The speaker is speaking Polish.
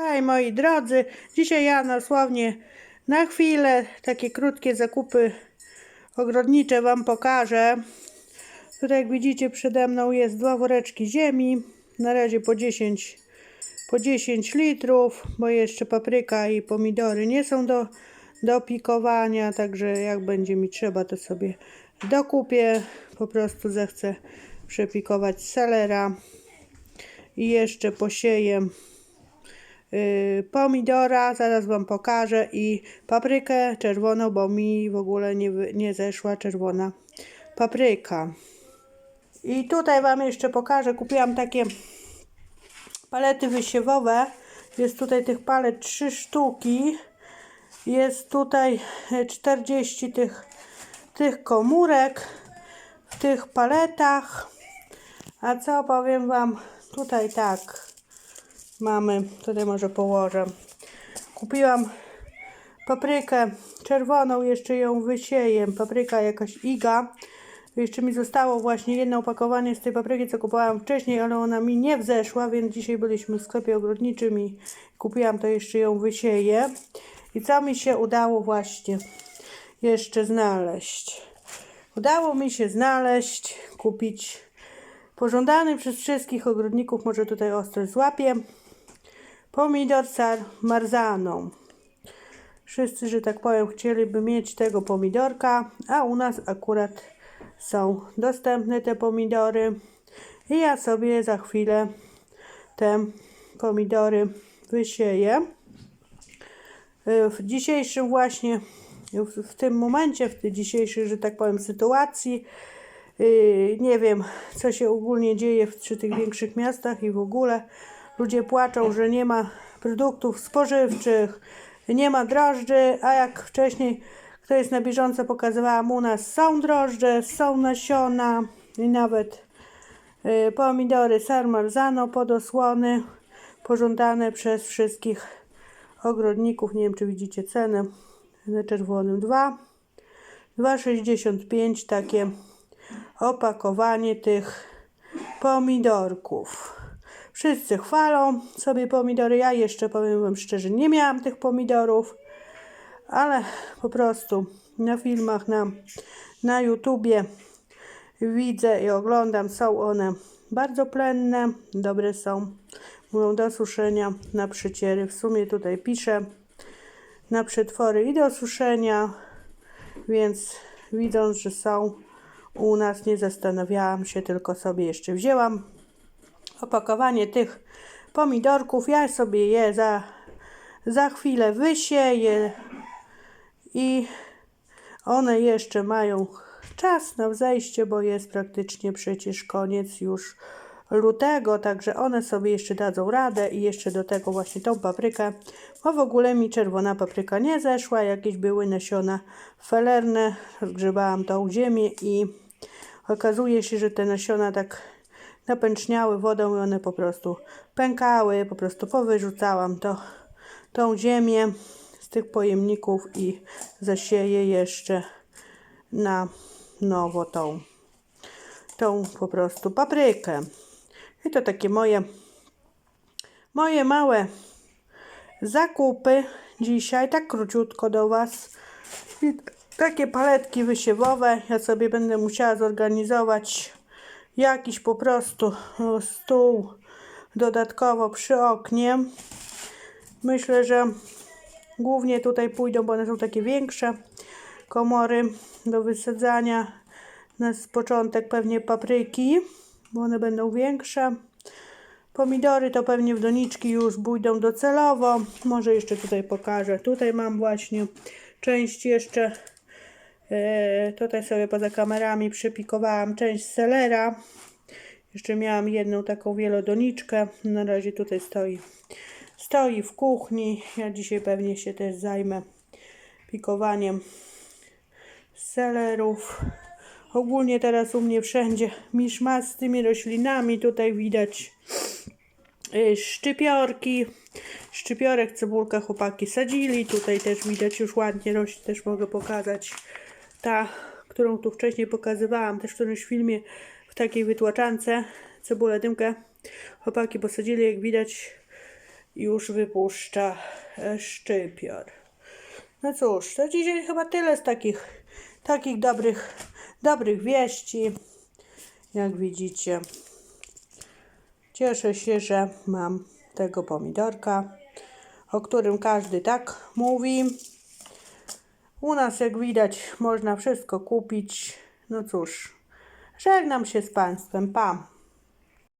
Hej moi drodzy, dzisiaj ja dosłownie na chwilę takie krótkie zakupy ogrodnicze Wam pokażę. Tutaj jak widzicie przede mną jest dwa woreczki ziemi, na razie po 10, po 10 litrów, bo jeszcze papryka i pomidory nie są do, do pikowania, także jak będzie mi trzeba to sobie dokupię, po prostu zechcę przepikować selera i jeszcze posieję pomidora, zaraz Wam pokażę i paprykę czerwoną, bo mi w ogóle nie, nie zeszła czerwona papryka. I tutaj Wam jeszcze pokażę, kupiłam takie palety wysiewowe. Jest tutaj tych palet 3 sztuki. Jest tutaj e, 40 tych, tych komórek w tych paletach. A co powiem Wam tutaj tak mamy, tutaj może położę. Kupiłam paprykę czerwoną, jeszcze ją wysieję. Papryka jakaś iga. Jeszcze mi zostało właśnie jedno opakowanie z tej papryki, co kupowałam wcześniej, ale ona mi nie wzeszła, więc dzisiaj byliśmy w sklepie ogrodniczym i kupiłam to jeszcze ją wysieję. I co mi się udało właśnie jeszcze znaleźć? Udało mi się znaleźć, kupić pożądany przez wszystkich ogrodników, może tutaj ostro złapię, pomidor sar marzaną. Wszyscy, że tak powiem, chcieliby mieć tego pomidorka, a u nas akurat są dostępne te pomidory. I ja sobie za chwilę te pomidory wysieję. W dzisiejszym właśnie, w, w tym momencie, w tej dzisiejszej, że tak powiem, sytuacji, yy, nie wiem, co się ogólnie dzieje w przy tych większych miastach i w ogóle ludzie płaczą, że nie ma produktów spożywczych, nie ma drożdży, a jak wcześniej ktoś na bieżąco pokazywałam, u nas są drożdże, są nasiona i nawet yy, pomidory sarmarzano podosłony, pożądane przez wszystkich ogrodników. Nie wiem, czy widzicie cenę na czerwonym 2. 2,65 takie opakowanie tych pomidorków. Wszyscy chwalą sobie pomidory. Ja jeszcze powiem Wam szczerze, nie miałam tych pomidorów, ale po prostu na filmach, na, na YouTubie widzę i oglądam, są one bardzo plenne, dobre są. Mówią do suszenia na przyciery. W sumie tutaj piszę na przetwory i do suszenia, więc widząc, że są u nas, nie zastanawiałam się, tylko sobie jeszcze wzięłam opakowanie tych pomidorków. Ja sobie je za, za chwilę wysieję i one jeszcze mają czas na wzejście, bo jest praktycznie przecież koniec już lutego, także one sobie jeszcze dadzą radę i jeszcze do tego właśnie tą paprykę, bo w ogóle mi czerwona papryka nie zeszła, jakieś były nasiona felerne, zgrzebałam tą ziemię i okazuje się, że te nasiona tak napęczniały wodą i one po prostu pękały, po prostu powyrzucałam to, tą ziemię z tych pojemników i zasieję jeszcze na nowo tą, tą po prostu paprykę. I to takie moje, moje małe zakupy dzisiaj, tak króciutko do Was. I takie paletki wysiewowe. Ja sobie będę musiała zorganizować jakiś po prostu o, stół dodatkowo przy oknie. Myślę, że głównie tutaj pójdą, bo one są takie większe komory do wysadzania. Na początek pewnie papryki, bo one będą większe. Pomidory to pewnie w doniczki już pójdą docelowo. Może jeszcze tutaj pokażę. Tutaj mam właśnie część jeszcze. E, tutaj sobie poza kamerami przypikowałam część selera. Jeszcze miałam jedną taką wielodoniczkę. Na razie tutaj stoi. Stoi w kuchni. Ja dzisiaj pewnie się też zajmę pikowaniem selerów. Ogólnie teraz u mnie wszędzie miszmasz z tymi roślinami. Tutaj widać y, szczypiorki. Szczypiorek, cebulka chłopaki sadzili. Tutaj też widać już ładnie rośnie. Też mogę pokazać. Ta, którą tu wcześniej pokazywałam, też w którymś filmie w takiej wytłaczance. Cebulę dymkę. Chłopaki posadzili, jak widać. już wypuszcza e, szczypior. No cóż, to dzisiaj chyba tyle z takich, takich dobrych, dobrych wieści. Jak widzicie, cieszę się, że mam tego pomidorka, o którym każdy tak mówi. U nas, jak widać, można wszystko kupić. No cóż, żegnam się z Państwem. Pa!